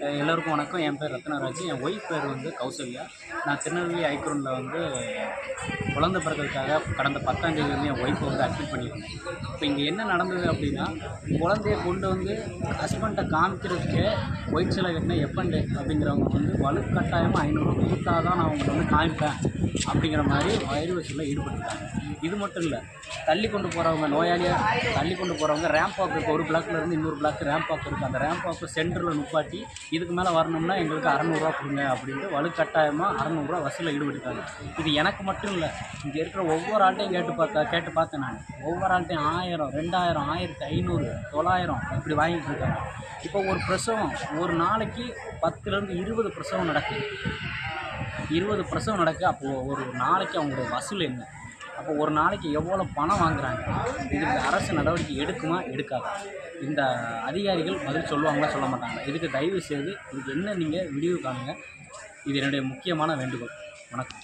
எல்லோருக்கும் வணக்கம். என் பேர் ரத்னராஜ். என் ஒய்ஃப் பேர் வந்து கௌசல்யா. நான் திருநெல்வேலி ஐக்ரோனில் வந்து குழந்தை பிறக்கிறதுக்காக கடந்த பத்தாம் தேதி வந்து என் ஒய்ஃபை வந்து அட்மிட் பண்ணியிருந்தேன் இப்போ இங்கே என்ன நடந்தது அப்படின்னா குழந்தைய கொண்டு வந்து ஹஸ்பண்டை காமிக்கிறதுக்கே ஒயிட் சிலை எப்பண்டு அப்படிங்கிறவங்க வந்து வலுக்கட்டாயமாக ஐநூறு கொடுத்தா தான் நான் அவங்களை வந்து காமிப்பேன் அப்படிங்கிற மாதிரி வயிறு வசூலில் ஈடுபட்டுருக்காங்க. இது மட்டும் இல்லை தள்ளி கொண்டு போகிறவங்க நோயாளியாக தள்ளி கொண்டு போகிறவங்க ரேம்ப் வாக் இருக்குது ஒரு பிளாக்ல இருந்து இன்னொரு பிளாக் ரேம்ப் வாக் இருக்குது அந்த ரேம்ப் வாக்கு சென்டரில் நுப்பாட்டி இதுக்கு மேலே வரணும்னா எங்களுக்கு அறநூறுவா கொடுங்க அப்படின்ட்டு வலுக்கட்டாயமாக அறநூறுவா வசூலில் ஈடுபட்டுருக்காங்க. இது எனக்கு மட்டும் இல்லை இங்கே இருக்கிற ஒவ்வொரு ஆள்கிட்டையும் கேட்டு பார்த்தா கேட்டு பார்த்தேன் நான். ஒவ்வொரு ஆள்கிட்டையும் ஆயிரம் ரெண்டாயிரம் ஆயிரத்தி ஐநூறு தொள்ளாயிரம் இப்படி வாங்கிட்டு இருக்காங்க. இப்போ ஒரு பிரசவம் ஒரு நாளைக்கு பத்துலேருந்து இருபது பிரசவம் நடக்குது. இருபது பிரசவம் நடக்குது அப்போது ஒரு நாளைக்கு அவங்களுடைய வசூல் என்ன? அப்போ ஒரு நாளைக்கு எவ்வளோ பணம் வாங்குறாங்க? இதுக்கு அரசு நடவடிக்கை எடுக்குமா எடுக்காதா? இந்த அதிகாரிகள் பதில் சொல்லுவாங்களா சொல்ல மாட்டாங்க இதுக்கு தயவு செய்து இதுக்கு என்ன நீங்கள் விடிவு காணுங்க? இது என்னுடைய முக்கியமான வேண்டுகோள். வணக்கம்.